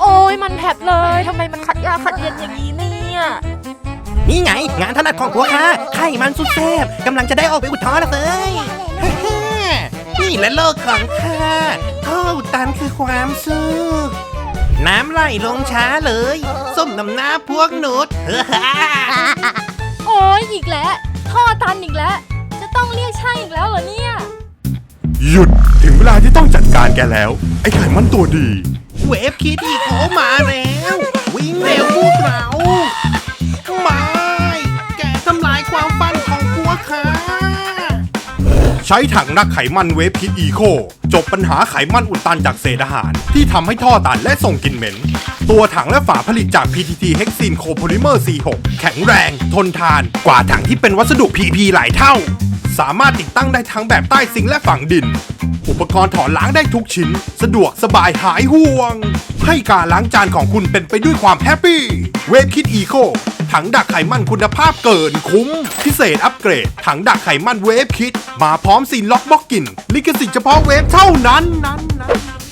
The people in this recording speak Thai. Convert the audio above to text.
โอ้ยมันแผลบเลยทำไมมันขัดยากขัดเย็นอย่างนี้เนี่ยนี่ไง งานถนัดของพวกข้าไข่มันสุดแซ่บกำลังจะได้ออกไปอุดท้อแล้วเฟ้ยนี่แหละโลกของข้าท่ออุดตันคือความสุขน้ำไหลลงช้าเลยส้มน้ำหน้าพวกหนุษโอ้ยอีกแล้วท่อตันอีกแล้ว จะต้องเรียกช่างอีกแล้วเหรอเนี่ย หยุดถึงเวลาที่ต้องจัดการแกแล้ว ไอ้ไข่มันตัวดี เวฟคิดอีโคมาแล้ว วิ่งเร็วพวกเราไม่แกทำลายความฝันของพวกข้าใช้ถังนักไขมันเวฟคิดอีโค จบปัญหาไขมันอุดตันจากเศษอาหาร ที่ทำให้ท่อตันและส่งกลิ่นเหม็น ตัวถังและฝาผลิตจาก PTT Hexene Copolymer C6 แข็งแรง ทนทานกว่าถังที่เป็นวัสดุ PP หลายเท่า สามารถติดตั้งได้ทั้งแบบใต้ซิงค์และฝังดิน อุปกรณ์ถอนล้างได้ทุกชิ้น สะดวกสบายหายห่วง ให้การล้างจานของคุณเป็นไปด้วยความแฮปปี้ เวฟคิดอีโคถังดักไขมันคุณภาพเกินคุ้ม พิเศษอัปเกรด ถังดักไขมันเวฟคิด มาพร้อมซีนล็อกบล็อกกลิ่นลิขสิทธิ์เฉพาะเวฟเท่านั้นนั้นนั้น